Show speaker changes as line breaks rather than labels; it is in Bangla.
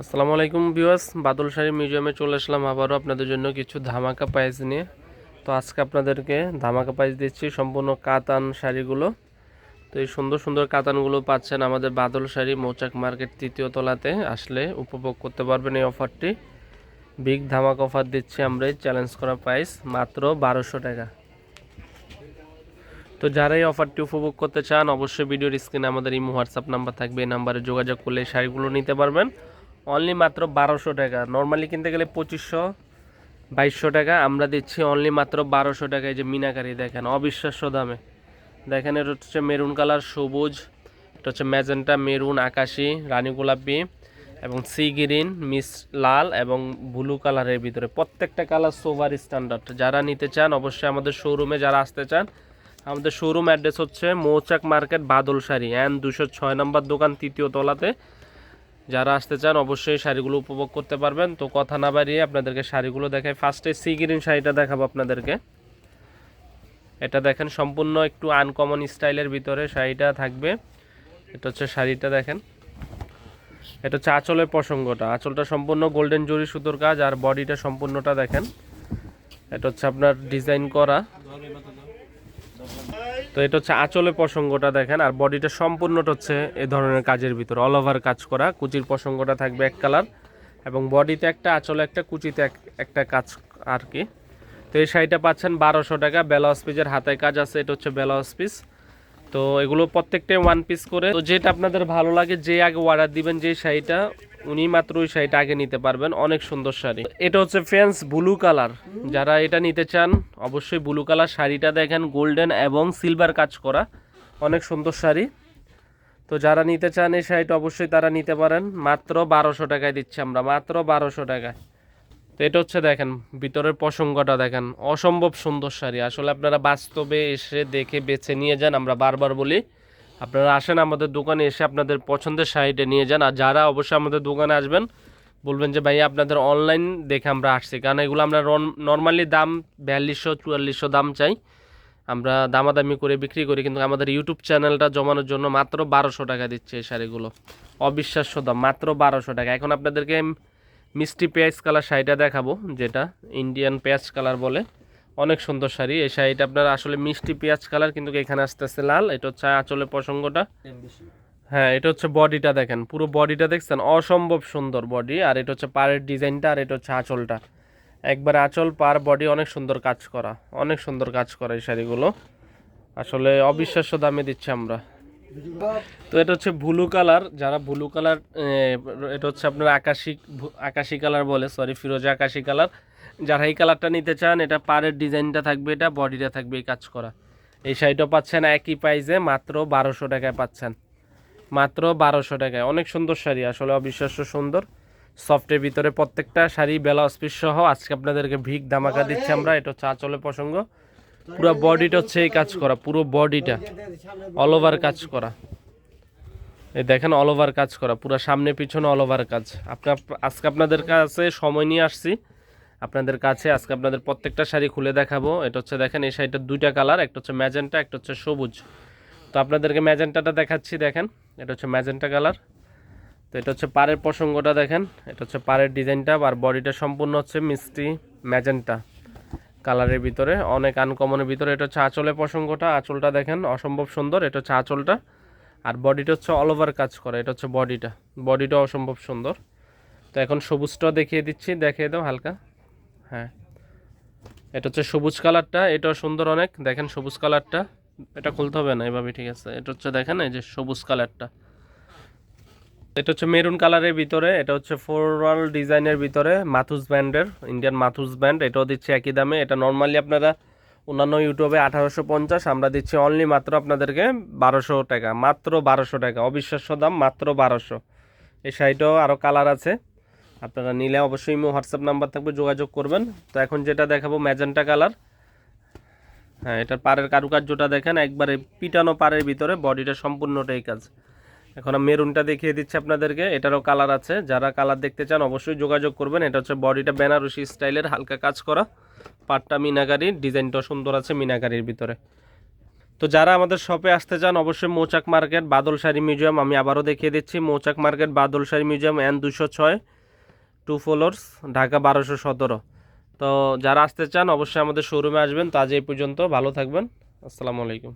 আসসালামু আলাইকুম ভিউয়ার্স, বাদল শাড়ি মিউজিয়ামে চলে আসলাম আবারও আপনাদের জন্য কিছু ধামাকা প্রাইস নিয়ে। তো আজকে আপনাদেরকে ধামাকা প্রাইস দিচ্ছি সম্পূর্ণ কাতান শাড়িগুলো। তো এই সুন্দর সুন্দর কাতানগুলো পাচ্ছেন আমাদের বাদল শাড়ি মৌচাক মার্কেট তৃতীয় তলাতে। আসলে উপভোগ করতে পারবেন এই অফারটি বিগ ধামাকা অফার দিচ্ছি আমরা এই চ্যালেঞ্জ করা প্রাইস মাত্র বারোশো টাকা। তো যারা এই অফারটি উপভোগ করতে চান, অবশ্যই ভিডিওর স্ক্রিনে আমাদের ইমো হোয়াটসঅ্যাপ নাম্বার থাকবে। এই নাম্বারে যোগাযোগ করলে শাড়িগুলো নিতে পারবেন। অনলি মাত্র বারোশো টাকা। নর্মালি কিনতে গেলে পঁচিশশো, বাইশশো টাকা। আমরা দিচ্ছি অনলি মাত্র বারোশো টাকায় যে মিনাকারি দেখেন, অবিশ্বাস্য দামে। দেখেন, এটা হচ্ছে মেরুন কালার, সবুজ। এটা হচ্ছে ম্যাজেন্টা, মেরুন, আকাশি, রানী গোলাপি এবং সি গ্রিন মিস লাল এবং ব্লু কালারের ভিতরে। প্রত্যেকটা কালার সোভার স্ট্যান্ডার্ড যারা নিতে চান, অবশ্যই আমাদের শোরুমে যারা আসতে চান, আমাদের শোরুম অ্যাড্রেস হচ্ছে মৌচাক মার্কেট বাদল শাড়ি অ্যান দুশো ছয় নম্বর দোকান, তৃতীয় তলাতে। যারা আসতে চান অবশ্যই শাড়িগুলো উপভোগ করতে পারবেন। তো কথা না বাড়িয়ে আপনাদেরকে শাড়িগুলো দেখাই। ফার্স্টে সি গ্রিন শাড়িটা দেখাবো আপনাদেরকে। এটা দেখেন সম্পূর্ণ একটু আনকমন স্টাইলের ভিতরে শাড়িটা থাকবে। এটা হচ্ছে শাড়িটা দেখেন। এটা হচ্ছে আঁচলের প্রসঙ্গটা। আঁচলটা সম্পূর্ণ গোল্ডেন জরি সুতোর কাজ আর বডিটা সম্পূর্ণটা দেখেন। এটা হচ্ছে আপনার ডিজাইন করা। তো এটা হচ্ছে আঁচলের প্রসঙ্গটা দেখেন, আর বডিটা সম্পূর্ণটা হচ্ছে এ ধরনের কাজের ভিতর অল ওভার কাজ করা, কুচির প্রসঙ্গটা থাকবে এক কালার এবং বডিতে একটা, আঁচলে একটা, কুচিতে এক- একটা কাজ আর কি তো এই শাড়িটা পাচ্ছেন বারোশো টাকা বেলাউজ পিসের হাতায় কাজ আছে, এটা হচ্ছে বেলাউজ পিস তো এগুলো প্রত্যেকটাই ওয়ান পিস করে। তো যেটা আপনাদের ভালো লাগে, যে আগে অর্ডার দিবেন যে শাড়িটা উনি মাত্র ওই শাড়িটা আগে নিতে পারবেন, অনেক সুন্দর শাড়ি। এটা হচ্ছে ফ্রেন্স ব্লু কালার যারা এটা নিতে চান, অবশ্যই ব্লু কালার শাড়িটা দেখেন গোল্ডেন এবং সিলভার কাজ করা। অনেক সুন্দর শাড়ি। তো যারা নিতে চান এই শাড়িটা, অবশ্যই তারা নিতে পারেন। মাত্র বারোশো টাকায় দিচ্ছি আমরা, মাত্র বারোশো টাকায়। তো এটা হচ্ছে দেখেন, ভিতরের প্রসঙ্গটা দেখেন, অসম্ভব সুন্দর শাড়ি। আসলে আপনারা বাস্তবে এসে দেখে বেছে নিয়ে যান, আমরা বারবার বলি। আপনারা আসেন আমাদের দোকানে এসে আপনাদের পছন্দের শাড়িটা নিয়ে যান, আর যারা অবশ্যই আমাদের দোকানে আসবেন, বলবেন যে ভাই আপনাদের অনলাইন দেখে আমরা আসছি। কারণ এগুলো আমরা নর্মালি দাম বিয়াল্লিশশো, চুয়াল্লিশশো দাম চাই। আমরা দামাদামি করে বিক্রি করি, কিন্তু আমাদের ইউটিউব চ্যানেলটা জমানোর জন্য মাত্র বারোশো টাকা দিচ্ছে এই শাড়িগুলো। অবিশ্বাস্য দাম, মাত্র বারোশো টাকা। এখন আপনাদেরকে মিষ্টি পেঁয়াজ কালার শাড়িটা দেখাবো, যেটা ইন্ডিয়ান পেঁয়াজ কালার বলে। অনেক সুন্দর শাড়ি। এই শাড়িটা আপনার আসলে মিষ্টি পেঁয়াজ কালার কিন্তু এখানে আসতেছে লাল। এটা হচ্ছে আঁচলের প্রসঙ্গটা। হ্যাঁ এটা হচ্ছে বডিটা দেখেন। পুরো বডিটা দেখছেন? অসম্ভব সুন্দর বডি। আর এটা হচ্ছে পাড়ের ডিজাইনটা আর এটা হচ্ছে আঁচলটা। একবার আঁচল পার বডি অনেক সুন্দর কাজ করা। অনেক সুন্দর কাজ করা এই শাড়িগুলো। আসলে অবিশ্বাস্য দামে দিচ্ছি আমরা। তো এটা হচ্ছে ব্লু কালার। যারা ব্লু কালার এটা হচ্ছে আপনার আকাশি আকাশি কালার বলে সরি ফিরোজা আকাশি কালার। যারা এই কালারটা নিতে চান এটা পাড়ের ডিজাইনটা থাকবে এটা বডিটা থাকবে এই কাজ করা। এই শাড়িটা পাচ্ছেন একই প্রাইসে মাত্র বারোশো টাকায় পাচ্ছেন। মাত্র বারোশো টাকায়। অনেক সুন্দর শাড়ি আসলে অবিশ্বাস্য সুন্দর। সফটের ভিতরে প্রত্যেকটা শাড়ি ব্লাউজ পিস সহ। আজকে আপনাদেরকে ভিক ধামাকা দিচ্ছি আমরা এটা হচ্ছে আঁচলের প্রসঙ্গ। পুরো বডিটা হচ্ছে এই কাজ করা পুরো বডিটা। অল ওভার কাজ করা। এই দেখেন অল ওভার কাজ করা পুরো সামনে পিছনে অল ওভার কাজ। আপনার আজকে আপনাদের কাছে সময় নিয়ে আসছি। আপনাদের কাছে আজকে আপনাদের প্রত্যেকটা শাড়ি খুলে দেখাবো। এটা হচ্ছে দেখেন, এই শাড়িটার দুইটা কালার, একটা হচ্ছে ম্যাজেন্টা, একটা হচ্ছে সবুজ। তো আপনাদেরকে ম্যাজেন্টাটা দেখাচ্ছি, দেখেন, এটা হচ্ছে ম্যাজেন্টা কালার। তো এটা হচ্ছে পাড়ের প্রসঙ্গটা, দেখেন, এটা হচ্ছে পাড়ের ডিজাইনটা, আর বডিটা সম্পূর্ণ হচ্ছে মিষ্টি ম্যাজেন্টা কালারের ভিতরে, অনেক আনকমনের ভিতরে। এটা হচ্ছে আঁচলের প্রসঙ্গটা, আঁচলটা দেখেন, অসম্ভব সুন্দর, এটা হচ্ছে আঁচলটা। আর বডিটা হচ্ছে অল ওভার কাজ করা, এটা হচ্ছে বডিটা বডিটা অসম্ভব সুন্দর। তো এখন সবুজটাও দেখিয়ে দিচ্ছি, দেখিয়ে দাও হালকা। হ্যাঁ। এটা হচ্ছে সবুজ কালারটা, এটাও সুন্দর অনেক। দেখেন সবুজ কালারটা। এটা খুলতে হবে না, এভাবে ঠিক আছে। এটা হচ্ছে দেখেন, এই যে সবুজ কালারটা। এটা হচ্ছে মেরুন কালারের ভিতরে, এটা হচ্ছে ফোরাল ডিজাইনের ভিতরে মাথুস ব্যান্ডের ইন্ডিয়ান মাথুস ব্যান্ড। এটাও দিচ্ছে একই দামে। এটা নর্মালি আপনারা অন্যান্য ইউটিউবে আঠারোশো পঞ্চাশ, আমরা দিচ্ছি অনলি মাত্র আপনাদেরকে বারোশো টাকা। মাত্র বারোশো টাকা। অবিশ্বাস্য দাম, মাত্র বারোশো। এই শাড়িটাও আরও কালার আছে। আপনারা নিলে অবশ্যই ইমো, হোয়াটসঅ্যাপ নাম্বার থাকবে, যোগাযোগ করবেন। তো এখন যেটা দেখাবো, ম্যাজেন্টা কালার। হ্যাঁ এটার পাড়ের কারুকার্যটা দেখেন, একবারে পিটানো পাড়ের ভিতরে, বডিটা সম্পূর্ণটাই কাজ। এখন মেরুনটা দেখিয়ে দিচ্ছি আপনাদেরকে, এটারও কালার আছে। যারা কালার দেখতে চান, অবশ্যই যোগাযোগ করবেন। এটা হচ্ছে বডিটা বেনারসি স্টাইলের, হালকা কাজ করা। পাটটা মিনাকারি ডিজাইনটাও সুন্দর আছে মিনাকারির ভিতরে। তো যারা আমাদের শপে আসতে চান, অবশ্যই মৌচাক মার্কেট বাদল শাড়ি মিউজিয়াম, আমি আবারও দেখিয়ে দিচ্ছি, Mouchak market Badal sari museum N দুশো ছয়। টু ফোলোর্স ঢাকা বারোশো সতেরো। তো যারা আসতে চান, অবশ্যই আমাদের শোরুমে আসবেন। তো আজ এই পর্যন্ত, ভালো থাকবেন। আসসালামু আলাইকুম।